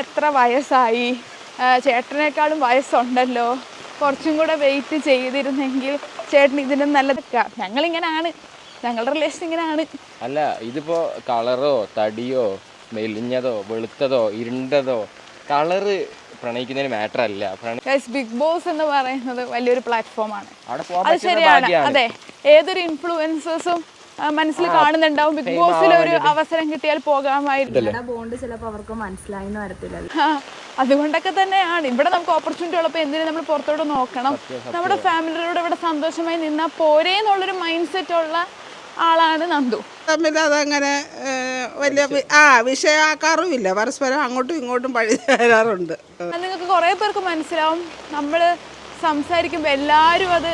എത്ര വയസ്സായി? ചേട്ടനേക്കാളും വയസ്സുണ്ടല്ലോ. കുറച്ചും കൂടെ വെയിറ്റ് ചെയ്തിരുന്നെങ്കിൽ ചേട്ടൻ ഇതിനും നല്ലതൊക്കെ ഞങ്ങളിങ്ങനെയാണ് ഞങ്ങളുടെ റിലേഷൻ ഇങ്ങനെയാണ് അല്ല ഇതിപ്പോ കളറോ തടിയോ മെലിഞ്ഞതോ വെളുത്തതോ ഇരുണ്ടതോ കളറ് പ്രണയിക്കുന്നതിന് മാറ്റർ അല്ല ബിഗ് ബോസ് എന്ന് പറയുന്നത് വലിയൊരു പ്ലാറ്റ്ഫോമാണ് അത് ശരിയാണ്. അതെ ഏതൊരു ഇൻഫ്ലുവൻസേഴ്സും മനസ്സിൽ കാണുന്നുണ്ടാവും. ബിഗ് ബോസിൽ ഒരു അവസരം കിട്ടിയാൽ പോകാമായിരുന്നു ബോണ്ട് ചിലപ്പോൾ അവർക്ക് മനസ്സിലായിന്ന് വരത്തില്ല. ആ, അതുകൊണ്ടൊക്കെ തന്നെയാണ്. ഇവിടെ നമുക്ക് ഓപ്പർച്യൂണിറ്റി ഉള്ളപ്പോൾ എന്തിനും നമ്മൾ പുറത്തോട്ട് നോക്കണം? നമ്മുടെ ഫാമിലിയോട് ഇവിടെ സന്തോഷമായി നിന്നാൽ പോരേ എന്നുള്ളൊരു മൈൻഡ് സെറ്റ് ഉള്ള ആളാണ് നന്ദു. തമ്മിൽ അതങ്ങനെ വലിയ ആ വിഷയമാക്കാറുമില്ല പരസ്പരം അങ്ങോട്ടും ഇങ്ങോട്ടും പഴി തരാറുണ്ട് നിങ്ങൾക്ക് കുറേ പേർക്ക് മനസ്സിലാവും. നമ്മൾ സംസാരിക്കുമ്പോൾ എല്ലാവരും അത്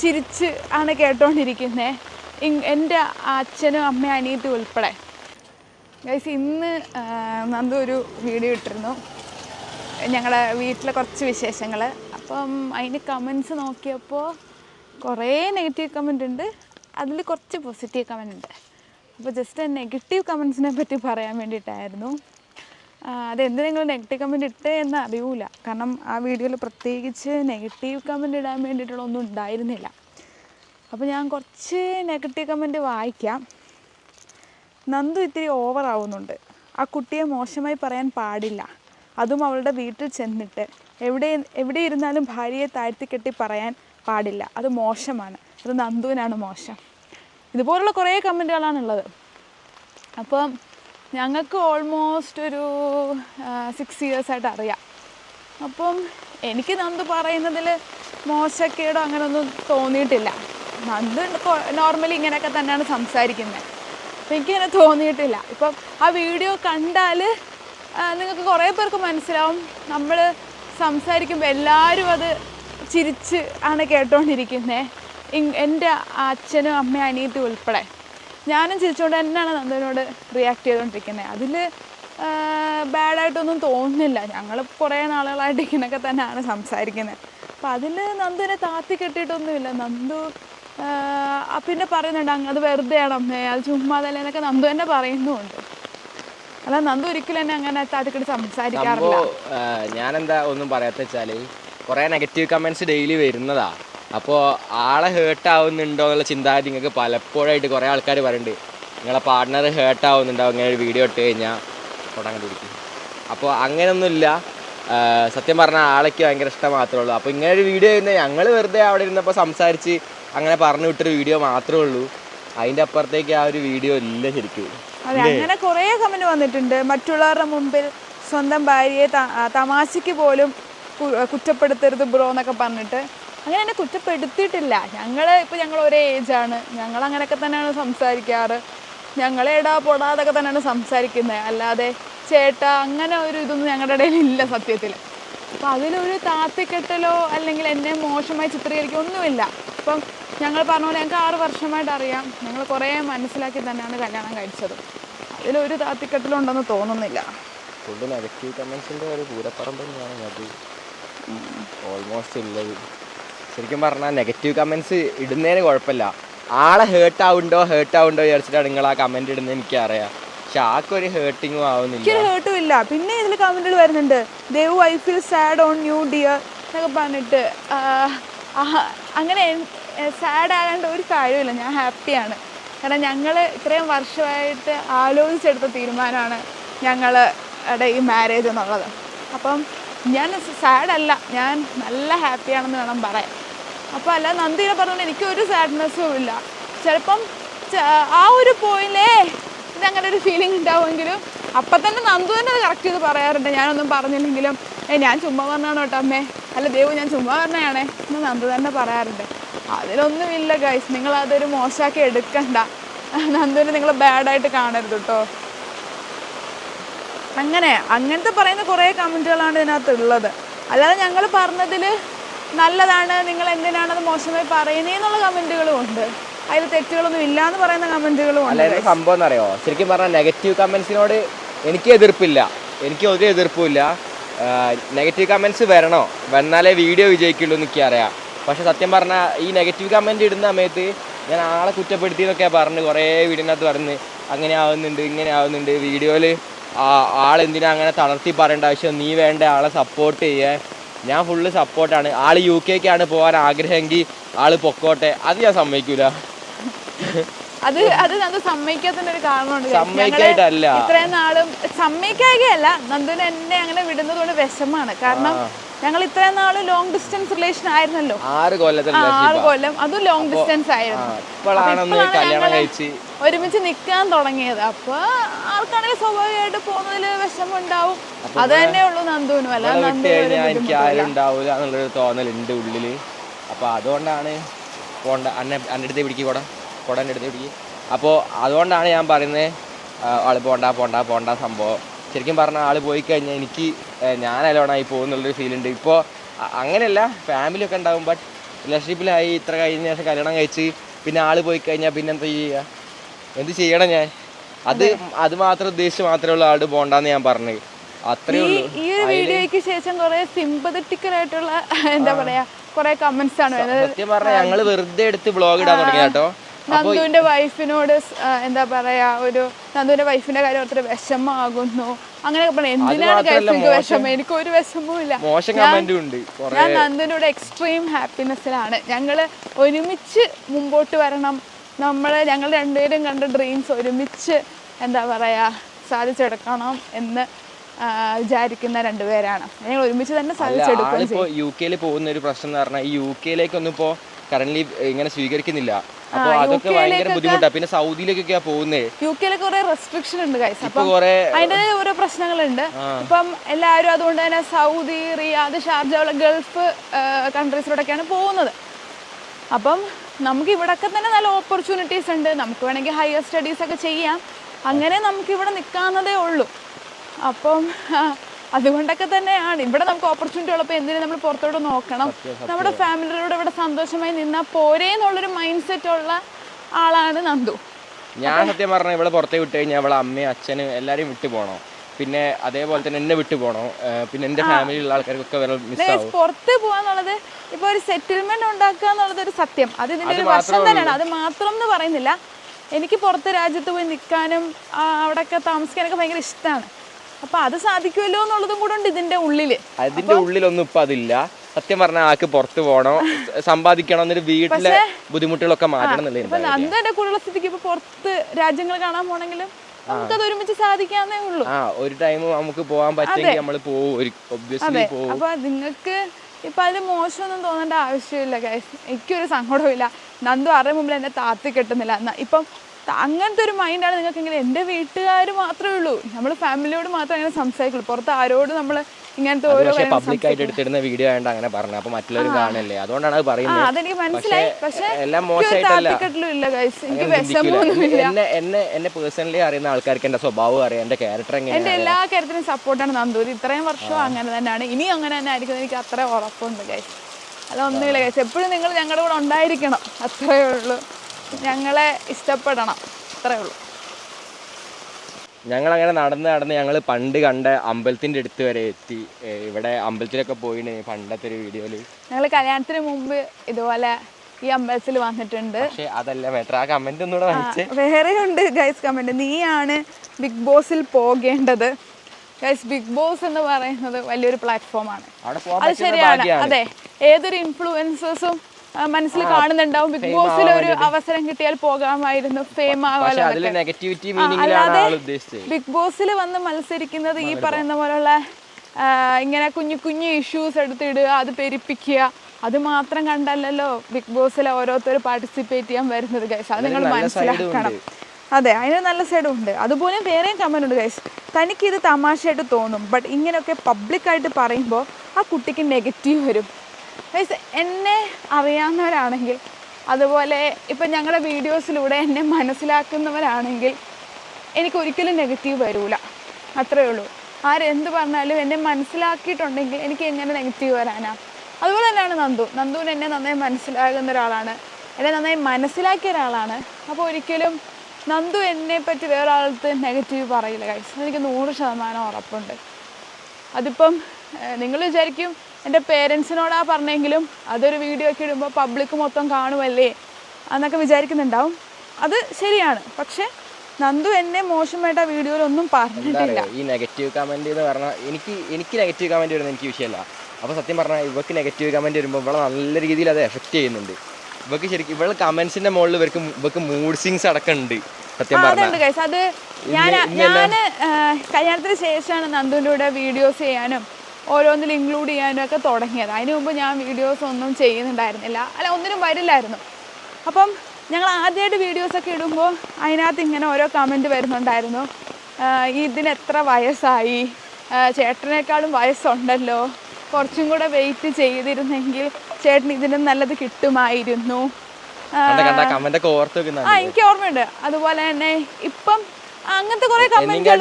ചിരിച്ച് ആണ് കേട്ടോണ്ടിരിക്കുന്നത് എന്റെ അച്ഛനും അമ്മയും അനിയത്തി ഉൾപ്പെടെ. ഗൈസ് ഇന്ന് നന്ദു ഒരു വീഡിയോ ഇട്ടിരുന്നു. ഞങ്ങളുടെ വീട്ടിലെ കുറച്ച് വിശേഷങ്ങൾ അപ്പം അതിന് കമൻസ് നോക്കിയപ്പോൾ കുറേ നെഗറ്റീവ് കമന്റ് ഉണ്ട്. അതിൽ കുറച്ച് പോസിറ്റീവ് കമന്റ് ഉണ്ട്. അപ്പോൾ ജസ്റ്റ് നെഗറ്റീവ് കമൻസിനെ പറ്റി പറയാൻ വേണ്ടിയിട്ടായിരുന്നു. ആ, അതെന്ത് നിങ്ങൾ നെഗറ്റീവ് കമന്റ് ഇട്ടേ എന്ന് അറിയൂല. കാരണം ആ വീഡിയോയിൽ പ്രത്യേകിച്ച് നെഗറ്റീവ് കമന്റ് ഇടാൻ വേണ്ടിയിട്ടുള്ള ഒന്നും ഉണ്ടായിരുന്നില്ല. അപ്പോൾ ഞാൻ കുറച്ച് നെഗറ്റീവ് കമന്റ് വായിക്കാം. നന്ദു ഇത്തിരി ഓവറാവുന്നുണ്ട് ആ കുട്ടിയെ മോശമായി പറയാൻ പാടില്ല. അതും അവളുടെ വീട്ടിൽ ചെന്നിട്ട്. എവിടെ എവിടെ ഇരുന്നാലും ഭാര്യയെ താഴ്ത്തിക്കെട്ടി പറയാൻ പാടില്ല. അത് മോശമാണ്. അത് നന്ദുവിനാണ് മോശം. ഇതുപോലുള്ള കുറേ കമന്റുകളാണുള്ളത് അപ്പം ഞങ്ങൾക്ക് ഓൾമോസ്റ്റ് ഒരു സിക്സ് ഇയേഴ്സായിട്ട് അറിയാം. അപ്പം എനിക്ക് നന്ദു പറയുന്നതിൽ മോശക്കേടോ അങ്ങനെയൊന്നും തോന്നിയിട്ടില്ല. നന്ദു നോർമലി ഇങ്ങനെയൊക്കെ തന്നെയാണ് സംസാരിക്കുന്നത് അപ്പം എനിക്കങ്ങനെ തോന്നിയിട്ടില്ല. ഇപ്പം ആ വീഡിയോ കണ്ടാൽ നിങ്ങൾക്ക് കുറേ പേർക്ക് മനസ്സിലാവും. നമ്മൾ സംസാരിക്കുമ്പോൾ എല്ലാവരും അത് ചിരിച്ച് ആണ് കേട്ടോണ്ടിരിക്കുന്നത് എന്റെ അച്ഛനും അമ്മയും അനിയത്തി ഉൾപ്പെടെ. ഞാനും ചിരിച്ചുകൊണ്ട് തന്നെയാണ് നന്ദനോട് റിയാക്ട് ചെയ്തുകൊണ്ടിരിക്കുന്നത് അതിൽ ബാഡായിട്ടൊന്നും തോന്നുന്നില്ല. ഞങ്ങൾ കുറേ നാളുകളായിട്ട് ഇങ്ങനെയൊക്കെ തന്നെയാണ് സംസാരിക്കുന്നത് അപ്പം അതിൽ നന്ദുവിനെ താത്തി കെട്ടിയിട്ടൊന്നുമില്ല. നന്ദു പിന്നെ പറയുന്നുണ്ട് അത് വെറുതെയാണ്? അമ്മേ അത് ചുമ്മാതല്ലേ എന്നൊക്കെ നന്ദു തന്നെ പറയുന്നുമുണ്ട്. അല്ല നന്ദു ഒരിക്കലും എന്നെ അങ്ങനെ താഴ്ത്തിക്കിട്ട് സംസാരിക്കാറില്ല. ഞാനെന്താ ഒന്നും പറയാത്ത വെച്ചാൽ കുറെ നെഗറ്റീവ് കമന്റ്സ് ഡെയിലി വരുന്നതാ. അപ്പോൾ ആളെ ഹേർട്ട് ആവുന്നുണ്ടോ എന്നുള്ള ചിന്താഗതി നിങ്ങൾക്ക് പലപ്പോഴായിട്ട് കുറേ ആൾക്കാർ പറയുന്നുണ്ട് നിങ്ങളെ പാർട്ട്ണർ ഹേർട്ട് ആവുന്നുണ്ടോ? ഇങ്ങനെ ഒരു വീഡിയോ ഇട്ട് കഴിഞ്ഞാൽ തുടങ്ങി പിടിക്കും അപ്പോൾ അങ്ങനെയൊന്നുമില്ല സത്യം പറഞ്ഞാൽ ആളേക്ക് ഭയങ്കര ഇഷ്ടം മാത്രമേ ഉള്ളൂ. അപ്പോൾ ഇങ്ങനെ ഒരു വീഡിയോ ചെയ്യുന്നത് ഞങ്ങൾ വെറുതെ അവിടെ ഇരുന്നപ്പോൾ സംസാരിച്ച് അങ്ങനെ പറഞ്ഞു വിട്ടൊരു വീഡിയോ മാത്രമേ ഉള്ളൂ. അതിന്റെ അപ്പുറത്തേക്ക് ആ ഒരു വീഡിയോ ഇല്ല ശരിക്കും. അതെ അങ്ങനെ കുറേ കമന്റ് വന്നിട്ടുണ്ട്. മറ്റുള്ളവരുടെ മുമ്പിൽ സ്വന്തം ഭാര്യയെ തമാശയ്ക്ക് പോലും കുറ്റപ്പെടുത്തരുത് ബ്രോ എന്നൊക്കെ പറഞ്ഞിട്ട്. അങ്ങനെ എന്നെ കുറ്റപ്പെടുത്തിയിട്ടില്ല. ഞങ്ങൾ ഇപ്പോൾ ഞങ്ങൾ ഒരേ ഏജാണ് ഞങ്ങൾ അങ്ങനെയൊക്കെ തന്നെയാണ് സംസാരിക്കാറ്. ഞങ്ങളെ ഇടാ പൊടാതൊക്കെ തന്നെയാണ് സംസാരിക്കുന്നത് അല്ലാതെ ചേട്ട അങ്ങനെ ഒരു ഇതൊന്നും ഞങ്ങളുടെ ഇടയിൽ ഇല്ല സത്യത്തിൽ അപ്പോൾ അതിലൊരു താത്തിക്കെട്ടലോ അല്ലെങ്കിൽ എന്നെ മോശമായി ചിത്രീകരിക്കുക ഒന്നുമില്ല. ഇപ്പം ഞങ്ങൾ പറഞ്ഞ പോലെ ഞങ്ങൾക്ക് ആറ് വർഷമായിട്ട് അറിയാം. ഞങ്ങൾ കുറേ മനസ്സിലാക്കി തന്നെയാണ് കല്യാണം കഴിച്ചത്. അതിലൊരു താത്തിക്കെട്ടിലുണ്ടെന്ന് തോന്നുന്നില്ല. ഫുള്ള് നെഗറ്റീവ് കമൻസിന്റെ ഒരു പൂരപ്പറമ്പ് തന്നെയാണ് അത് ഓൾമോസ്റ്റ് ഉള്ളത്. ശരിക്കും പറഞ്ഞാൽ നെഗറ്റീവ് കമൻസ് ഇടുന്നതിന് കുഴപ്പമില്ല. ആളെ ഹേർട്ട് ആവുണ്ടോ ഹേർട്ട് ആവുണ്ടോ വിചാരിച്ചിട്ടാണ് നിങ്ങൾ ആ കമന്റ് ഇടുന്നത് എനിക്കറിയാം. പക്ഷെ ആക്കൊരു ഹേർട്ടിങ്ങും ആവുന്നില്ല. എനിക്കൊരു ഹേർട്ടും ഇല്ല. പിന്നെ ഇതിൽ കമന്റുകൾ വരുന്നുണ്ട്. Dev I feel sad on new dear എന്നൊക്കെ പറഞ്ഞിട്ട് അങ്ങനെ സാഡ് ആകേണ്ട ഒരു കാര്യമില്ല ഞാൻ ഹാപ്പിയാണ് കാരണം ഞങ്ങൾ ഇത്രയും വർഷമായിട്ട് ആലോചിച്ചെടുത്ത തീരുമാനമാണ് ഞങ്ങളുടെ ഈ മാരേജ് എന്നുള്ളത്. അപ്പം ഞാൻ സാഡല്ല ഞാൻ നല്ല ഹാപ്പിയാണെന്ന് വേണം പറയാം അപ്പോൾ അല്ല നന്ദിനെ പറഞ്ഞുകൊണ്ട് എനിക്കൊരു സാഡ്നെസ്സും ഇല്ല. ചിലപ്പം ആ ഒരു പോയില്ലേ ഇതങ്ങനെ ഒരു ഫീലിംഗ് ഉണ്ടാവുമെങ്കിലും അപ്പം തന്നെ നന്ദു തന്നെ അത് കറക്റ്റ് ചെയ്ത് പറയാറുണ്ട്. ഞാനൊന്നും പറഞ്ഞില്ലെങ്കിലും. ഏ ഞാൻ ചുമ്മാ പറഞ്ഞാണോ കേട്ടോ അമ്മേ? അല്ല ദൈവം ഞാൻ ചുമ്മാ പറഞ്ഞാണേ എന്ന് നന്ദു തന്നെ പറയാറുണ്ട്. അതിലൊന്നുമില്ല ഗൈസ് നിങ്ങൾ അതൊരു മോശമാക്കി എടുക്കണ്ട. നന്ദുവിനെ നിങ്ങൾ ബാഡായിട്ട് കാണരുത് കേട്ടോ അങ്ങനെ അങ്ങനത്തെ പറയുന്ന കുറേ കമന്റുകളാണ് ഇതിനകത്ത് ഉള്ളത് അല്ലാതെ ഞങ്ങൾ പറഞ്ഞതിൽ നല്ലതാണ് നിങ്ങൾ എന്തിനാണത് മോശമായി പറയുന്നതെന്നുള്ള കമന്റുകളും ഉണ്ട്. അതിൽ തെറ്റുകളൊന്നും ഇല്ല എന്ന് പറയുന്ന കമന്റുകളും അല്ല ഉണ്ട് എന്താ സംഭവം എന്നറിയോ? ശരിക്കും പറഞ്ഞാൽ നെഗറ്റീവ് കമന്റ്സിനോട് എനിക്ക് എതിർപ്പില്ല. എനിക്ക് ഒരു എതിർപ്പില്ല നെഗറ്റീവ് കമന്റ്സ് വരണോ? വന്നാലേ വീഡിയോ വിജയിക്കുള്ളൂ എന്നൊക്കെ എനിക്ക് അറിയാം പക്ഷെ സത്യം പറഞ്ഞാൽ ഈ നെഗറ്റീവ് കമന്റ് ഇടുന്ന സമയത്ത് ഞാൻ ആളെ കുറ്റപ്പെടുത്തി എന്നൊക്കെ പറഞ്ഞ് കുറേ വീടിനകത്ത് പറഞ്ഞ് അങ്ങനെ ആവുന്നുണ്ട് ഇങ്ങനെ ആവുന്നുണ്ട്. വീഡിയോയിൽ ആളെന്തിനാ അങ്ങനെ തളർത്തി പറയേണ്ട ആവശ്യം? നീ വേണ്ട ആളെ സപ്പോർട്ട് ചെയ്യേ ഞാൻ ഫുള്ള് സപ്പോർട്ടാണ് ആൾ യു കെക്കാണ് പോകാൻ ആഗ്രഹമെങ്കിൽ ആൾ പൊക്കോട്ടെ. അത് ഞാൻ സമ്മതിക്കൂല. അത് അത് നന്ദു സമ്മതിക്കാത്തതിന്റെ ഒരു കാരണമുണ്ട്. ഇത്രയും നാളും സമ്മതിക്കായികയല്ല. നന്ദുവിനെ എന്നെ അങ്ങനെ വിടുന്നതുകൊണ്ട് വിഷമാണ് കാരണം ഞങ്ങൾ ഇത്രയും നാൾ ലോങ് ഡിസ്റ്റൻസ് റിലേഷൻ ആയിരുന്നല്ലോ. ആറ് കൊല്ലത്തെ ആറ് കൊല്ലം. അതും ലോങ് ഡിസ്റ്റൻസ് ആയിരുന്നു. ഒരുമിച്ച് നിൽക്കാൻ തുടങ്ങിയത്. അപ്പൊ ആൾക്കാണെങ്കിൽ സ്വാഭാവികമായിട്ട് പോകുന്നതിൽ വിഷമം ഉണ്ടാവും അത് തന്നെ ഉള്ളൂ നന്ദുവിനും. അല്ല എനിക്ക് ആരും ബുദ്ധിമുട്ടില്ല ഉണ്ടാവില്ല എന്നുള്ളൊരു തോന്നലുണ്ട് ഉള്ളിൽ. അപ്പൊ അതുകൊണ്ടാണ് പോണ്ട അന്നെ എന്റെ അടുത്ത് പിടിക്കുക കൂടെ. കൂടെ എന്റെ അടുത്ത് പിടിക്കുക അപ്പോൾ അതുകൊണ്ടാണ് ഞാൻ പറയുന്നത് ആൾ പോണ്ട പോണ്ട പോണ്ട സംഭവം. ശരിക്കും പറഞ്ഞാൽ ആൾ പോയി കഴിഞ്ഞാൽ എനിക്ക് ഞാൻ അലോണായി പോകുന്നുള്ളൊരു ഫീൽ ഉണ്ട്. ഇപ്പോൾ അങ്ങനെയല്ല ഫാമിലി ഒക്കെ ഉണ്ടാവും ബട്ട് റിലേഷൻഷിപ്പിലായി ഇത്ര കഴിഞ്ഞ ശേഷം കല്യാണം കഴിച്ച് പിന്നെ ആൾ പോയി കഴിഞ്ഞാൽ പിന്നെ എന്താ ചെയ്യുക എന്ത് ചെയ്യണം ഞാൻ? അത് അത്. മാത്രം ഉദ്ദേശിച്ച് മാത്രമേ ഉള്ളൂ ആൾ പോണ്ടെന്ന് ഞാൻ പറഞ്ഞത് അത്രേ ഉള്ളൂ. ഈ ഒരു വീഡിയോയ്ക്ക് ശേഷം കുറെ സിമ്പതറ്റിക്കൽ ആയിട്ടുള്ള എന്താ പറയാ കുറെ കമന്റ്സ് ആണ് സത്യം പറഞ്ഞാൽ ഞങ്ങൾ വെറുതെ എടുത്ത് ബ്ലോഗ് ഇടാൻ തുടങ്ങി കേട്ടോ. നന്ദുവിന്റെ വൈഫിനോട് എന്താ പറയാ ഒരു നന്ദുവിന്റെ വൈഫിന്റെ കാര്യം ഒത്തിരി വിഷമാകുന്നു പറഞ്ഞു. എന്തിനാണ് guys വിഷമം? എനിക്ക് ഒരു വിഷമവും ഇല്ല ഞാൻ നന്ദനോട് എക്സ്ട്രീം ഹാപ്പിനെസ്സിലാണ് ഞങ്ങൾ ഒരുമിച്ച് മുമ്പോട്ട് വരണം. നമ്മൾ ഞങ്ങൾ രണ്ടുപേരും കണ്ട ഡ്രീംസ് ഒരുമിച്ച് എന്താ പറയാ സാധിച്ചെടുക്കണം എന്ന് വിചാരിക്കുന്ന രണ്ടുപേരാണ്. ഞങ്ങൾ ഒരുമിച്ച് തന്നെ സാധിച്ചെടുക്കുകയും ആളിപ്പോ യു കെയിൽ പോകുന്ന ഒരു പ്രശ്നം എന്ന് പറഞ്ഞാൽ ഈ യു കെയിലേക്കൊന്നും ഇപ്പോൾ കറന്റ് ഇങ്ങനെ സ്വീകരിക്കുന്നില്ല. അപ്പൊ അതൊക്കെ ഭയങ്കര ബുദ്ധിമുട്ടാണ് പിന്നെ സൗദിയിലേക്കൊക്കെയാ പോകുന്നേ. യു കെയിലെ കുറെ റെസ്ട്രിക്ഷൻ ഉണ്ട് ഗൈസ് അപ്പം ഓരോ പ്രശ്നങ്ങളുണ്ട്. ഇപ്പം എല്ലാവരും അതുകൊണ്ട് തന്നെ സൗദി റിയാദ് ഷാർജ ഗൾഫ് കൺട്രീസിലൂടെയൊക്കെയാണ് പോകുന്നത്. അപ്പം നമുക്ക് ഇവിടൊക്കെ തന്നെ നല്ല ഓപ്പർച്യൂണിറ്റീസ് ഉണ്ട്. നമുക്ക് വേണമെങ്കിൽ ഹയർ സ്റ്റഡീസ് ഒക്കെ ചെയ്യാം. അങ്ങനെ നമുക്ക് ഇവിടെ നിൽക്കാവുന്നതേ ഉള്ളൂ. അപ്പം അതുകൊണ്ടൊക്കെ തന്നെയാണ്. ഇവിടെ നമുക്ക് ഓപ്പർച്യൂണിറ്റി ഉള്ളപ്പോൾ എന്തിനും നമ്മൾ പുറത്തോട്ട് നോക്കണം. നമ്മുടെ ഫാമിലിയോട് ഇവിടെ സന്തോഷമായി നിന്നാൽ പോരേ എന്നുള്ളൊരു മൈൻഡ് സെറ്റ് ഉള്ള ആളാണ് നന്ദു. ഞാൻ സത്യം പറഞ്ഞാൽ ഇവിടെ പുറത്തേ വിട്ട് കഴിഞ്ഞാൽ അവളെ അമ്മയും അച്ഛനും എല്ലാരും വിട്ടു പോണോ? പിന്നെ അതേപോലെ തന്നെ എന്നെ വിട്ടു പോണോ? പിന്നെ എന്റെ ഫാമിലിയിലുള്ള ആൾക്കാർക്കൊക്കെ മിസ് ആവും. പുറത്ത് പോവാന്നുള്ളത് ഇപ്പൊ ഒരു സെറ്റിൽമെന്റ് ഉണ്ടാക്കുക എന്നുള്ളത് ഒരു സത്യം. അത് ഇതിന്റെ ഒരു വശം തന്നെയാണ്. അത് മാത്രം എന്ന് പറയുന്നില്ല. എനിക്ക് പുറത്ത് രാജ്യത്ത് പോയി നിൽക്കാനും അവിടെയൊക്കെ താമസിക്കാനൊക്കെ ഭയങ്കര ഇഷ്ടമാണ് അപ്പൊ അത് സാധിക്കുമല്ലോ എന്നുള്ളതും കൂടെ ഉണ്ട് ഇതിന്റെ ഉള്ളിൽ. അതിന്റെ ഉള്ളിലൊന്നും ഇപ്പൊ അതില്ല. സത്യം പറഞ്ഞാൽ ആൾക്ക് പുറത്ത് പോകണോ? സമ്പാദിക്കണം വീട്ടിലെ ബുദ്ധിമുട്ടുകളൊക്കെ മാറ്റണം എന്നുള്ളത് എന്റെ കൂടെയുള്ള സ്ഥിതിക്ക് ഇപ്പൊ പുറത്ത് രാജ്യങ്ങൾ കാണാൻ പോണെങ്കിലും നമുക്കത് ഒരുമിച്ച് സാധിക്കാന്നേ ഉള്ളൂ. ആ ഒരു ടൈം നമുക്ക് പോകാൻ പറ്റുമെങ്കിൽ നമ്മൾ പോകും അപ്പൊ നിങ്ങൾക്ക് ഇപ്പൊ അതിൽ മോശമൊന്നും തോന്നേണ്ട ആവശ്യമില്ല എനിക്കൊരു സങ്കടവും ഇല്ല നന്ദു അറിയുമ്പോൾ മുമ്പിൽ എന്നെ താത്തി കെട്ടുന്നില്ല. ഇപ്പം അങ്ങനത്തെ ഒരു മൈൻഡാണ് നിങ്ങൾക്കെങ്കിൽ എന്റെ വീട്ടുകാർ മാത്രമേ ഉള്ളൂ. നമ്മൾ ഫാമിലിയോട് മാത്രം അങ്ങനെ സംസാരിക്കുള്ളൂ. പുറത്ത് ആരോട് നമ്മൾ ഇങ്ങനത്തെ ഓരോ പബ്ലിക്കായിട്ട് എടുത്തിടുന്ന വീഡിയോ ആയതുകൊണ്ട് അങ്ങനെ പറഞ്ഞു. അപ്പൊ മറ്റുള്ളവർ കാണല്ലേ? അതുകൊണ്ടാണ് അത് പറയുന്നത്. അതെനിക്ക് മനസ്സിലായി. പക്ഷേ എല്ലാം മോശമായിട്ടല്ല. എന്നെ എന്നെ എന്നെ പേഴ്സണലി അറിയുന്ന ആൾക്കാർക്ക് എന്റെ സ്വഭാവം അറിയാം. എന്റെ ക്യാരക്ടർ എങ്ങനെയാണ് എല്ലാ കാര്യത്തിനും സപ്പോർട്ടാണ് നന്ദൂരി ഇത്രയും വർഷം അങ്ങനെ തന്നെയാണ്. ഇനി അങ്ങനെ തന്നെ ആയിരിക്കും എനിക്ക് അത്ര ഉറപ്പുണ്ട് ഗൈസ് ഒന്നുമില്ല ഗൈസ് എപ്പോഴും നിങ്ങൾ ഞങ്ങളുടെ കൂടെ ഉണ്ടായിരിക്കണം. അത്രയേ ഉള്ളൂ. ഞങ്ങളെ ഇഷ്ടപ്പെടണം. അത്രേ ഉള്ളൂ. ഞങ്ങൾ അങ്ങനെ നടന്ന് നടന്ന് ഞങ്ങൾ പണ്ട് കണ്ട അമ്പലത്തിന്റെ അടുത്ത് വരെ എത്തി. ഇവിടെ അമ്പലത്തിലൊക്കെ പോയിട്ടുണ്ട് പണ്ടത്തെ ഒരു വീഡിയോയിൽ ഞങ്ങൾ കല്യാണത്തിന് മുമ്പ് ഇതുപോലെ ഈ അമ്പലത്തിൽ വന്നിട്ടുണ്ട്. പക്ഷേ അതല്ല മേട്ടർ ആ കമന്റ് ഒന്നുകൂടെ വായിച്ചേ. വേറെ ഉണ്ട് ഗൈസ് കമന്റ് നീയാണ് ബിഗ് ബോസിൽ പോകേണ്ടത്. ഗൈസ് ബിഗ് ബോസ് എന്ന് പറയുന്നത് വലിയൊരു പ്ലാറ്റ്ഫോമാണ് അത് ശരിയാണ്. അതെ ഏതൊരു ഇൻഫ്ലുവൻസേഴ്സും മനസ്സിൽ കാണുന്നുണ്ടാവും. ബിഗ് ബോസിൽ ഒരു അവസരം കിട്ടിയാൽ പോകാമായിരുന്നു. ഫെയിം ആവാലോ അല്ലാതെ ബിഗ് ബോസിൽ വന്ന് മത്സരിക്കുന്നത് ഈ പറയുന്ന പോലുള്ള ഇങ്ങനെ കുഞ്ഞു കുഞ്ഞു ഇഷ്യൂസ് എടുത്തിടുക അത് പെരുപ്പിക്കുക അത് മാത്രം കണ്ടല്ലല്ലോ ബിഗ് ബോസിൽ ഓരോരുത്തർ പാർട്ടിസിപ്പേറ്റ് ചെയ്യാൻ വരുന്നത് ഗൈസ് അത് നിങ്ങൾ മനസ്സിലാക്കണം. അതെ അതിന് നല്ല സൈഡും ഉണ്ട്. അതുപോലെ വേറെയും കമന്റ് ഉണ്ട് ഗൈസ് തനിക്ക് ഇത് തമാശയായിട്ട് തോന്നും ബട്ട് ഇങ്ങനെയൊക്കെ പബ്ലിക്കായിട്ട് പറയുമ്പോൾ ആ കുട്ടിക്ക് നെഗറ്റീവ് വരും. എന്നെ അറിയാവുന്നവരാണെങ്കിൽ അതുപോലെ ഇപ്പം ഞങ്ങളുടെ വീഡിയോസിലൂടെ എന്നെ മനസ്സിലാക്കുന്നവരാണെങ്കിൽ എനിക്ക് ഒരിക്കലും നെഗറ്റീവ് വരില്ല അത്രയേ ഉള്ളൂ. ആരെന്ത് പറഞ്ഞാലും എന്നെ മനസ്സിലാക്കിയിട്ടുണ്ടെങ്കിൽ എനിക്ക് എങ്ങനെ നെഗറ്റീവ് വരാനാണ് അതുപോലെ തന്നെയാണ് നന്ദു. നന്ദുവിന് എന്നെ നന്നായി മനസ്സിലാകുന്ന ഒരാളാണ്. എന്നെ നന്നായി മനസ്സിലാക്കിയ ഒരാളാണ്. അപ്പോൾ ഒരിക്കലും നന്ദു എന്നെ പറ്റി വേറെ നെഗറ്റീവ് പറയില്ല കഴിച്ചു എനിക്ക് നൂറ് ശതമാനം ഉറപ്പുണ്ട്. അതിപ്പം നിങ്ങൾ വിചാരിക്കും എന്റെ പേരൻസിനോടാ പറഞ്ഞെങ്കിലും അതൊരു വീഡിയോ ഒക്കെ ഇടുമ്പോൾ പബ്ലിക് മൊത്തം കാണുമല്ലേ എന്നൊക്കെ വിചാരിക്കുന്നുണ്ടാവും. അത് ശരിയാണ്. പക്ഷേ നന്ദു എന്നെ മോശമായിട്ട് ആ വീഡിയോയിൽ ഒന്നും പറഞ്ഞിട്ടില്ല. ഈ നെഗറ്റീവ് കമന്റ് എന്ന് പറഞ്ഞാൽ എനിക്ക് എനിക്ക് നെഗറ്റീവ് കമന്റ് വരുന്നത് എനിക്ക് വിഷയമല്ല. അപ്പോൾ സത്യം പറഞ്ഞാൽ ഇവർക്ക് നെഗറ്റീവ് കമന്റ് വരുമ്പോൾ ഇവളെ നല്ല രീതിയിൽ അത് എഫക്റ്റ് ചെയ്യുന്നുണ്ട്. ഇവർക്ക് ശരിക്കും ഇവളെ കമന്റ്സിന്റെ മുകളിൽ ഇവർക്ക് ഇവർക്ക് മൂഡ് സിങ്സ് അടക്കമുണ്ട് സത്യം പറഞ്ഞാൽ അത് ഞാൻ ഞാൻ കല്യാണത്തിന് ശേഷമാണ് നന്ദുവിന്റെ കൂടെ വീഡിയോസ് ചെയ്യാനും ഓരോന്നിൽ ഇൻക്ലൂഡ് ചെയ്യാനൊക്കെ തുടങ്ങിയത്. അതിന് മുമ്പ് ഞാൻ വീഡിയോസ് ഒന്നും ചെയ്യുന്നുണ്ടായിരുന്നില്ല. അല്ല ഒന്നിനും വരില്ലായിരുന്നു. അപ്പം ഞങ്ങൾ ആദ്യമായിട്ട് വീഡിയോസൊക്കെ ഇടുമ്പോൾ അതിനകത്ത് ഇങ്ങനെ ഓരോ കമന്റ് വരുന്നുണ്ടായിരുന്നു. ഇതിന് എത്ര വയസ്സായി? ചേട്ടനേക്കാളും വയസ്സുണ്ടല്ലോ. കുറച്ചും കൂടെ വെയിറ്റ് ചെയ്തിരുന്നെങ്കിൽ ചേട്ടൻ ഇതിനും നല്ലത് കിട്ടുമായിരുന്നു. ആ എനിക്ക് ഓർമ്മയുണ്ട്. അതുപോലെ തന്നെ ഇപ്പം അങ്ങനത്തെ കുറെ കമന്റുകൾ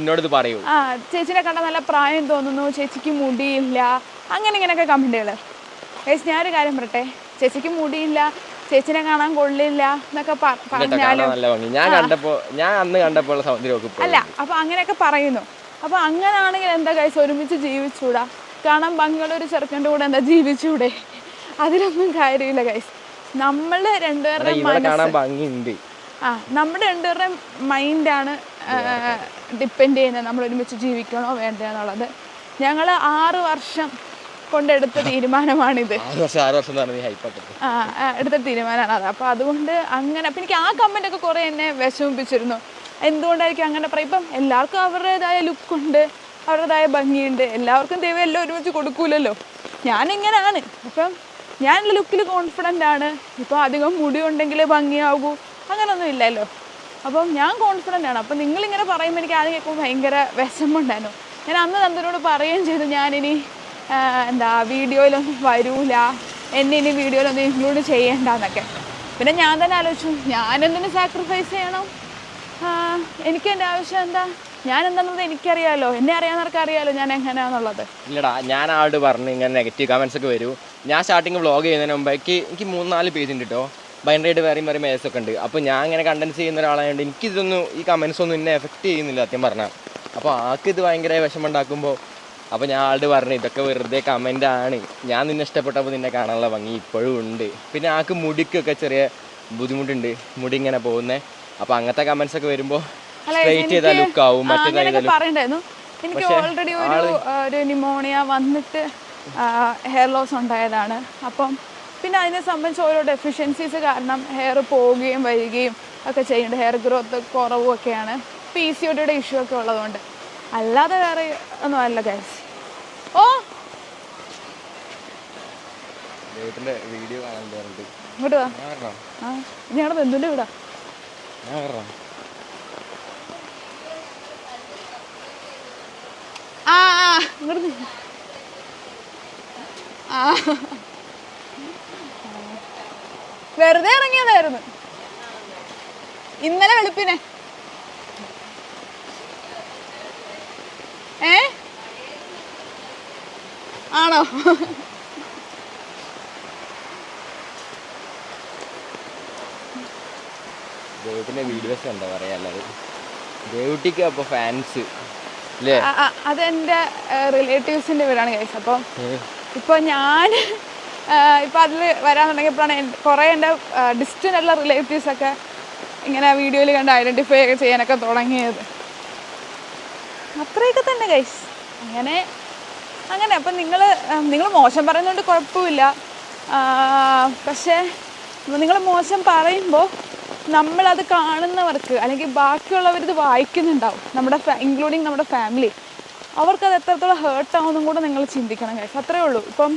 എന്നോട് പറയൂ. ആ ചേച്ചിനെ കണ്ട നല്ല പ്രായം തോന്നുന്നു. ചേച്ചിക്ക് മുടിയില്ല. അങ്ങനെ ഇങ്ങനെയൊക്കെ കമന്റുകൾ ചേച്ചി ഞാനൊരു കാര്യം പറട്ടെ ചേച്ചിക്ക് മുടിയില്ല. ചേച്ചിനെ കാണാൻ കൊള്ളില്ല എന്നൊക്കെ പറഞ്ഞാലും ഞാൻ കണ്ടപ്പോ ഞാൻ അന്ന് കണ്ടപ്പോൾ അല്ല അപ്പൊ അങ്ങനെയൊക്കെ പറയുന്നു. അപ്പൊ അങ്ങനാണെങ്കിൽ എന്താ കൈസ് ഒരുമിച്ച് ജീവിച്ചൂടാ? കാണാൻ ഭംഗിയുള്ള ഒരു ചെറുക്കന്റെ കൂടെ എന്താ ജീവിച്ചൂടെ? അതിലൊന്നും കാര്യമില്ല കൈസ് നമ്മൾ രണ്ടുപേരുടെ ഭംഗിയുണ്ട്. ആ നമ്മുടെ രണ്ടുപേരുടെയും മൈൻഡാണ് ഡിപ്പെൻഡ് ചെയ്യുന്നത് നമ്മൾ ഒരുമിച്ച് ജീവിക്കണോ വേണ്ടയോ എന്നുള്ളത്. ഞങ്ങൾ ആറ് വർഷം കൊണ്ടെടുത്ത തീരുമാനമാണിത്. എടുത്ത തീരുമാനമാണ് അത്. അപ്പോൾ അതുകൊണ്ട് അങ്ങനെ അപ്പം എനിക്ക് ആ കമന്റ് ഒക്കെ കുറേ എന്നെ വിഷമിപ്പിച്ചിരുന്നു. എന്തുകൊണ്ടായിരിക്കും അങ്ങനെ പറയും ഇപ്പം എല്ലാവർക്കും അവരുടേതായ ലുക്കുണ്ട് അവരുടേതായ ഭംഗിയുണ്ട്. എല്ലാവർക്കും ദൈവം എല്ലാം ഒരുമിച്ച് കൊടുക്കൂലല്ലോ. ഞാനിങ്ങനെയാണ് അപ്പം ഞാൻ ലുക്കിൽ കോൺഫിഡന്റ് ആണ്. ഇപ്പോൾ അധികം മുടി ഉണ്ടെങ്കിലേ ഭംഗിയാകൂ അങ്ങനെയൊന്നും ഇല്ലല്ലോ. അപ്പം ഞാൻ കോൺഫിഡന്റ് ആണ്. അപ്പം നിങ്ങളിങ്ങനെ പറയുമ്പോൾ എനിക്ക് ആദ്യം കേൾക്കുമ്പോൾ ഭയങ്കര വിഷമമുണ്ടായിരുന്നു. ഞാൻ അന്ന് നന്ദനോട് പറയുകയും ചെയ്തു ഞാനിനി എന്താ വീഡിയോയിലൊന്നും വരൂല. എന്നെ ഇനി വീഡിയോയിലൊന്നും ഇൻക്ലൂഡ് ചെയ്യേണ്ടെന്നൊക്കെ. പിന്നെ ഞാൻ തന്നെ ആലോചിച്ചു ഞാനെന്തിനു സാക്രിഫൈസ് ചെയ്യണം? എനിക്ക് എന്റെ ആവശ്യം എന്താ? ഞാൻ എന്താണെന്നത് എനിക്കറിയാലോ. എന്നെ അറിയാവുന്നവർക്ക് അറിയാലോ ഞാൻ എങ്ങനെയാണെന്നുള്ളത് ഇല്ലടാ ഞാൻ ആളോട് പറഞ്ഞു ഇങ്ങനെ നെഗറ്റീവ് കമൻസ് ഒക്കെ വരും. ഞാൻ സ്റ്റാർട്ടിങ് വ്ളോഗ് ചെയ്യുന്നതിന് മുമ്പ് എനിക്ക് എനിക്ക് മൂന്നാൽ പേജ് ഉണ്ട് കേട്ടോ ഭയങ്കരമായിട്ട് വേറെയും വേറെ മേസ് ഒക്കെ ഉണ്ട്. അപ്പോൾ ഞാൻ ഇങ്ങനെ കണ്ടൻസ് ചെയ്യുന്ന ഒരാളായതുകൊണ്ട് എനിക്കിതൊന്നും ഈ കമൻസ് ഒന്നും എന്നെ എഫക്റ്റ് ചെയ്യുന്നില്ല സത്യം പറഞ്ഞാൽ അപ്പോൾ ആൾക്ക് ഇത് ഭയങ്കര വിഷമമുണ്ടാക്കുമ്പോൾ അപ്പോൾ ഞാൻ ആളോട് പറഞ്ഞു ഇതൊക്കെ വെറുതെ കമന്റ് ആണ്. ഞാൻ നിന്നെ ഇഷ്ടപ്പെട്ടപ്പോൾ നിന്നെ കാണാനുള്ള ഭംഗി ഇപ്പോഴും ഉണ്ട്. പിന്നെ ആൾക്ക് മുടിക്കൊക്കെ ചെറിയ ബുദ്ധിമുട്ടുണ്ട്. മുടി ഇങ്ങനെ പോകുന്നത് അപ്പോൾ അങ്ങനത്തെ കമൻസ് ഒക്കെ വരുമ്പോൾ സ്ട്രൈറ്റ് ചെയ്താൽ ലുക്ക് ആവും മറ്റേതായാലും എനിക്ക് ഓൾറെഡി ഒരു ഒരു ന്യൂമോണിയ വന്നിട്ട് ഹെയർ ലോസ് ഉണ്ടായതാണ്. അപ്പം പിന്നെ അതിനെ സംബന്ധിച്ച് ഓരോ ഡെഫിഷ്യൻസീസ് കാരണം ഹെയർ പോവുകയും വരികയും ഒക്കെ ചെയ്യുന്നുണ്ട്. ഹെയർ ഗ്രോത്ത് കുറവും ഒക്കെയാണ് പി സി ഒടിയുടെ ഇഷ്യൂ ഒക്കെ ഉള്ളതുകൊണ്ട്. അല്ലാതെ വേറെ ഒന്നും അല്ല ഗൈസ് ഓ! വീഡിയോ ഇങ്ങോട്ട് വാ? ആ ഞങ്ങളുടെ ബന്ധുവിന്റെ വീടാ. ഞാൻ ആ ആ ഇങ്ങോട്ട് ആ. വെറുതെ ഇറങ്ങിയതായിരുന്നു. ഇന്നലെ വെളുപ്പിനെ. ഏ? ആണോ? ദേവുട്ടിന്റെ വീഡിയോസ് എന്താ പറയാ അല്ലാതെ ദേവുട്ടിക്ക് അപ്പൊ ഫാൻസ് അതെന്റെ റിലേറ്റീവ്സിന്റെ വീടാണ് കേസ് അപ്പോൾ ഇപ്പൊ ഞാൻ ഇപ്പോൾ അതിൽ വരാന്നുണ്ടെങ്കിൽപ്പോഴാണ് കുറേ എന്റെ ഡിസ്റ്റന്റ് ഉള്ള റിലേറ്റീവ്സൊക്കെ ഇങ്ങനെ വീഡിയോയിൽ കണ്ട് ഐഡന്റിഫൈ ഒക്കെ ചെയ്യാനൊക്കെ തുടങ്ങിയത്. അത്രയൊക്കെ തന്നെ ഗൈസ് അങ്ങനെ അങ്ങനെ. അപ്പം നിങ്ങൾ നിങ്ങൾ മോശം പറയുന്നതുകൊണ്ട് കുഴപ്പമില്ല. പക്ഷേ നിങ്ങൾ മോശം പറയുമ്പോൾ നമ്മളത് കാണുന്നവർക്ക് അല്ലെങ്കിൽ ബാക്കിയുള്ളവർ ഇത് വായിക്കുന്നുണ്ടാവും. നമ്മുടെ ഇൻക്ലൂഡിങ് നമ്മുടെ ഫാമിലി അവർക്കത് എത്രത്തോളം ഹേർട്ട് ആവുമെന്നും കൂടെ നിങ്ങൾ ചിന്തിക്കണം ഗൈസ് അത്രയേ ഉള്ളൂ. ഇപ്പം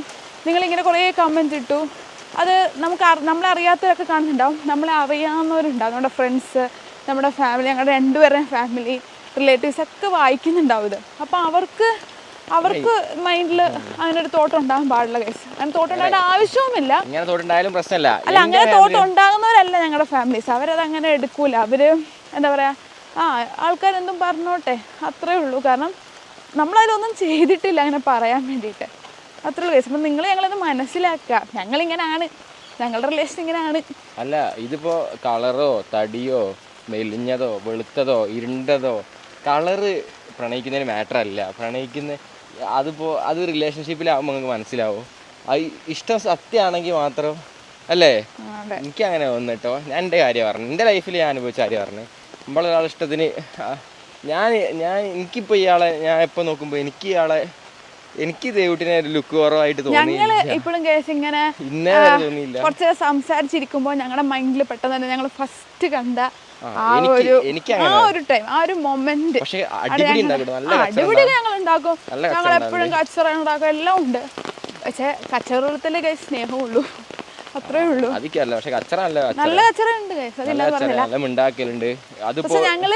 നിങ്ങളിങ്ങനെ കുറേ കമന്റ് ഇട്ടു. അത് നമുക്ക് നമ്മളറിയാത്തവരൊക്കെ കാണുന്നുണ്ടാവും. നമ്മളെ അറിയാവുന്നവരുണ്ടാവും. നമ്മുടെ ഫ്രണ്ട്സ് നമ്മുടെ ഫാമിലി ഞങ്ങളുടെ രണ്ടുപേരുടെയും ഫാമിലി റിലേറ്റീവ്സ് ഒക്കെ വായിക്കുന്നുണ്ടാവും ഇത്. അപ്പോൾ അവർക്ക് അവർക്ക് മൈൻഡിൽ അങ്ങനൊരു തോട്ട് ഉണ്ടാകാൻ പാടില്ല കേസ് അങ്ങനെ തോട്ടം ഉണ്ടാകേണ്ട ആവശ്യവുമില്ല. പ്രശ്നമല്ല. അല്ല അങ്ങനെ തോട്ടം ഉണ്ടാകുന്നവരല്ല ഞങ്ങളുടെ ഫാമിലീസ് അവരത് അങ്ങനെ എടുക്കൂല. അവർ എന്താ പറയാ ആ ആൾക്കാരെന്തും പറഞ്ഞോട്ടെ. അത്രേ ഉള്ളൂ. കാരണം നമ്മളതിലൊന്നും ചെയ്തിട്ടില്ല അങ്ങനെ പറയാൻ വേണ്ടിയിട്ട്. അത്രേ ഉള്ളൂ കേസ് അപ്പം നിങ്ങൾ ഞങ്ങളത് മനസ്സിലാക്കുക. ഞങ്ങളിങ്ങനാണ്. ഞങ്ങളുടെ റിലേഷൻ ഇങ്ങനെയാണ് അല്ല ഇതിപ്പോ കളറോ തടിയോ മെലിഞ്ഞതോ വെളുത്തതോ ഇരുണ്ടതോ കളറ് പ്രണയിക്കുന്നതിന് മാറ്റർ അല്ല പ്രണയിക്കുന്ന അതിപ്പോ അത് റിലേഷൻഷിപ്പിലാവുമ്പോൾ നിങ്ങൾക്ക് മനസ്സിലാവും. ഇഷ്ടം സത്യമാണെങ്കിൽ മാത്രം അല്ലേ? എനിക്ക് അങ്ങനെ വന്നു കേട്ടോ ഞാൻ എന്റെ കാര്യം പറഞ്ഞു. എന്റെ ലൈഫിൽ ഞാൻ അനുഭവിച്ച കാര്യം പറഞ്ഞു. നമ്മളൊരാളിഷ്ടത്തിന് ഞാൻ ഞാൻ എനിക്കിപ്പോൾ ഇയാളെ ഞാൻ എപ്പോൾ നോക്കുമ്പോൾ എനിക്ക് ഇയാളെ എനിക്ക് ദേവുട്ടിനെ ലുക്ക് കുറവായിട്ട് തോന്നി ഞങ്ങൾ ഇപ്പോഴും കേസ് ഇങ്ങനെ കുറച്ച് സംസാരിച്ചിരിക്കുമ്പോ സംസാരിച്ചിരിക്കുമ്പോൾ ഞങ്ങളുടെ മൈൻഡിൽ പെട്ടെന്ന് തന്നെ ഞങ്ങൾ ഫസ്റ്റ് കണ്ട ആ, ഒരു ആ ഒരു ടൈം ആ ഒരു മൊമെന്റ് അടിപൊളി ഞങ്ങൾ ഉണ്ടാക്കും ഞങ്ങൾ എപ്പോഴും കച്ചറ ഉണ്ടാക്കും. എല്ലാം ഉണ്ട്. പക്ഷെ കച്ചറത്തിലെ കൈ സ്നേഹമുള്ളൂ. അത്രേ ഉള്ളൂ. അതിക്കല്ല. പക്ഷെ കച്ചറ നല്ല കച്ചറ ഉണ്ട് കൈസ് അതില്ല പറഞ്ഞില്ല. ഞങ്ങൾ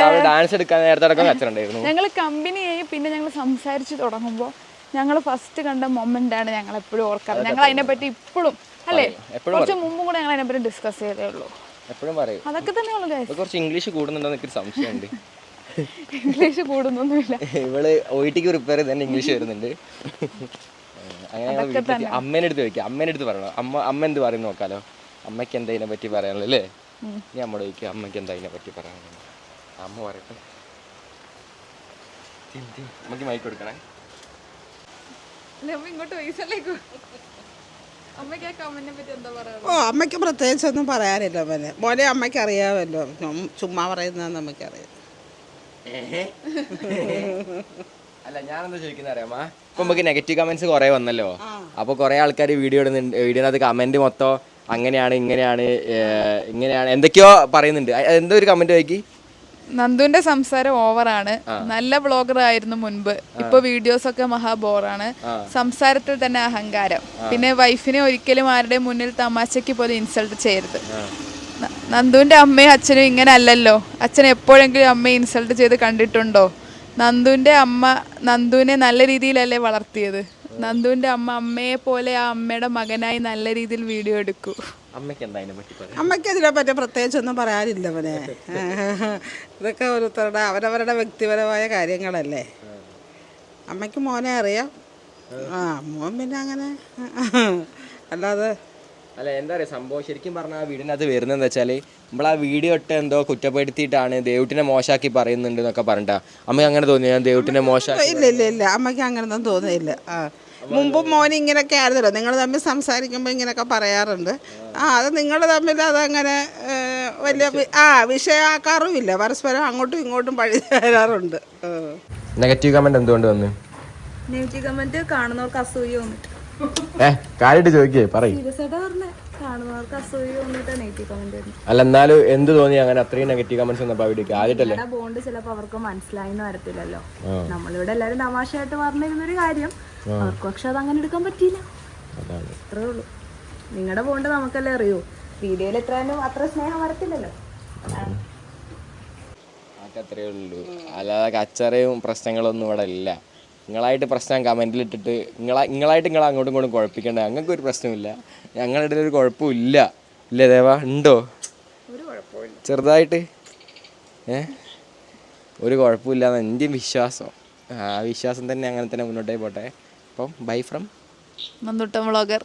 രാവിലെ ഡാൻസ് എടുക്കാൻ നേരത്തെ വെച്ചിട്ടുണ്ടായിരുന്നു ഞങ്ങൾ കമ്പനി ആയി പിന്നെ ഞങ്ങൾ സംസാരിച്ച് തുടങ്ങുമ്പോൾ ഞങ്ങൾ ഫസ്റ്റ് കണ്ട മൊമെന്റ് ആണ് ഞങ്ങൾ എപ്പോഴും ഓർക്കാറ്. ഞങ്ങൾ അതിനെ പറ്റി ഇപ്പോഴും അല്ലേ? കുറച്ച് മുമ്പും കൂടെ ഞങ്ങൾ അതിനെപ്പറ്റി ഡിസ്കസ് ചെയ്തേ ഉള്ളൂ. എപ്പോഴും പറയും. അതൊക്കെ തന്നെ ഉള്ളു ഗൈസ് കുറച്ച് ഇംഗ്ലീഷ് കൂടുന്നുണ്ടോ എന്നൊക്കെ സംശയമുണ്ട്. ഇംഗ്ലീഷ് കൂടുന്നൊന്നുമില്ല. ഇവൾ ഒ ടിക്ക് പ്രിപ്പയർ ചെയ്ത് ഇംഗ്ലീഷ് വരുന്നുണ്ട്. അങ്ങനെ അമ്മേനെ അടുത്ത് ചോദിക്കാം അമ്മേനെ അടുത്ത് പറയണം. അമ്മ അമ്മ എന്ത് പറയും നോക്കാലോ. അമ്മയ്ക്ക് എന്താ ഇതിനെ പറ്റി പറയാനുള്ളത് അല്ലേ? ഞാൻ അമ്മയോട് ചോദിക്കുക അമ്മയ്ക്ക് എന്താ ഇതിനെ പറ്റി പറയാനുള്ളത്? അമ്മ പറയട്ടെ. നമുക്ക് മൈക്ക് കൊടുക്കണേ. ഇങ്ങോട്ട് വയസ്സല്ലേക്ക് അമ്മയ്ക്ക് പ്രത്യേകിച്ച് ഒന്നും പറ്റി എന്താ പറയാ ഓ അമ്മയ്ക്ക് പ്രത്യേകിച്ചൊന്നും പറയാനില്ല മോനെ. മോനെ അമ്മയ്ക്ക് അറിയാമല്ലോ. ചുമ്മാ പറയുന്നതെന്ന് നമുക്കറിയാം. അല്ല ഞാനെന്താ ചോദിക്കുന്നത് അറിയാമോ? ഇപ്പൊ നമുക്ക് നെഗറ്റീവ് കമന്റ്സ് കുറെ വന്നല്ലോ. അപ്പൊ കുറെ ആൾക്കാർ വീഡിയോ ഇടുന്നുണ്ട് വീഡിയോനകത്ത് കമന്റ് മൊത്തം അങ്ങനെയാണ് ഇങ്ങനെയാണ് ഇങ്ങനെയാണ് എന്തൊക്കെയോ പറയുന്നുണ്ട്. എന്തോ ഒരു കമന്റ് നോക്കി നന്ദുവിന്റെ സംസാരം ഓവറാണ് നല്ല ബ്ലോഗർ ആയിരുന്നു മുൻപ്. ഇപ്പൊ വീഡിയോസ് ഒക്കെ മഹാബോറാണ് സംസാരത്തിൽ തന്നെ അഹങ്കാരം. പിന്നെ വൈഫിനെ ഒരിക്കലും ആരുടെ മുന്നിൽ തമാശയ്ക്ക് പോലും ഇൻസൾട്ട് ചെയ്യരുത്. നന്ദുവിന്റെ അമ്മയും അച്ഛനും ഇങ്ങനെ അല്ലല്ലോ? അച്ഛൻ എപ്പോഴെങ്കിലും അമ്മയെ ഇൻസൾട്ട് ചെയ്ത് കണ്ടിട്ടുണ്ടോ? നന്ദുവിന്റെ അമ്മ നന്ദുവിനെ നല്ല രീതിയിലല്ലേ വളർത്തിയത്? നന്ദുവിന്റെ അമ്മ അമ്മയെ പോലെ ആ അമ്മയുടെ മകനായി നല്ല രീതിയിൽ വീഡിയോ എടുക്കൂ. അമ്മയ്ക്ക് എന്താ അതിനെ പറ്റി പറയാം അമ്മയ്ക്ക് ഇതിനെപ്പറ്റി പ്രത്യേകിച്ചൊന്നും പറയാനില്ല മോനെ. ഇതൊക്കെ ഓരോരുത്തരുടെ അവരവരുടെ വ്യക്തിപരമായ കാര്യങ്ങളല്ലേ. അമ്മയ്ക്ക് മോനെ അറിയാം. ആ മോൻ പിന്നെ അങ്ങനെ അല്ലാതെ അല്ല എന്താ പറയാ സംഭവം ശരിക്കും പറഞ്ഞാൽ ആ വീടിനകത്ത് വരുന്നതെന്ന് വെച്ചാൽ നമ്മൾ ആ വീഡിയോ ഇട്ട് എന്തോ കുറ്റപ്പെടുത്തിയിട്ടാണ് ദേവുട്ടിനെ മോശമാക്കി പറയുന്നുണ്ട് എന്നൊക്കെ പറഞ്ഞിട്ടാ. അമ്മയ്ക്ക് അങ്ങനെ തോന്നി ഞാൻ ദേവുട്ടിനെ മോശമാക്കി ഇല്ല ഇല്ല ഇല്ല. അമ്മയ്ക്ക് അങ്ങനെ ഒന്നും തോന്നിയില്ല. ആ. മുമ്പും മോൻ ഇങ്ങനെയൊക്കെ ആയിരുന്നല്ലോ. നിങ്ങൾ തമ്മിൽ സംസാരിക്കുമ്പോൾ ഇങ്ങനെയൊക്കെ പറയാറുണ്ട്. ആ അത് നിങ്ങൾ തമ്മിൽ അതങ്ങനെ വലിയ ആ വിഷയമാക്കാറുമില്ല. പരസ്പരം അങ്ങോട്ടും ഇങ്ങോട്ടും പഴി തരാറുണ്ട്. നെഗറ്റീവ് കമന്റ് എന്തുകൊണ്ട് വന്നു? നെഗറ്റീവ് കമന്റ് കാണുന്നവർക്ക് അസൂയ വന്നിട്ട് അല്ല എന്നാലും എന്ത് തോന്നി അങ്ങനെ അത്രയും നെഗറ്റീവ് കമന്റ്സ് ഒന്നും ആദ്യമായിട്ടല്ലേ? നിങ്ങളുടെ ബോണ്ട് ചിലപ്പോ അവർക്ക് മനസ്സിലായിന്ന് വരത്തില്ലല്ലോ. നമ്മളിവിടെ എല്ലാരും തമാശയായിട്ട് പറഞ്ഞിരുന്നൊരു കാര്യം. അവർക്ക് പക്ഷെ അത് അങ്ങനെ എടുക്കാൻ പറ്റിയില്ല. അതാണ്. അത്രേ ഉള്ളൂ. നിങ്ങളുടെ പോണ്ട് നമുക്കല്ലേ അറിയൂ. വീഡിയോയിൽ എത്രയാലും അത്ര സ്നേഹം വരത്തില്ലല്ലോ. അത്രേ ഉള്ളൂ. അല്ലാതെ കച്ചറയും പ്രശ്നങ്ങളൊന്നും ഇവിടെ ഇല്ല. നിങ്ങളായിട്ട് പ്രശ്നം കമന്റിൽ ഇട്ടിട്ട് നിങ്ങളാ നിങ്ങളായിട്ട് നിങ്ങൾ അങ്ങോട്ടും ഇങ്ങോട്ടും കുഴപ്പിക്കണ്ട. ഞങ്ങൾക്ക് ഒരു പ്രശ്നമില്ല ഞങ്ങളുടെ ഇടയിൽ ഒരു കുഴപ്പമില്ല ഇല്ലേ. ദേവ? ഉണ്ടോ? ചെറുതായിട്ട്? ഏ? ഒരു കുഴപ്പമില്ല എന്ന് എന്റെയും വിശ്വാസം. ആ വിശ്വാസം തന്നെ അങ്ങനെ തന്നെ മുന്നോട്ടേ പോട്ടെ. അപ്പം ബൈ ഫ്രം നന്ദുട്ട വ്ളോഗർ.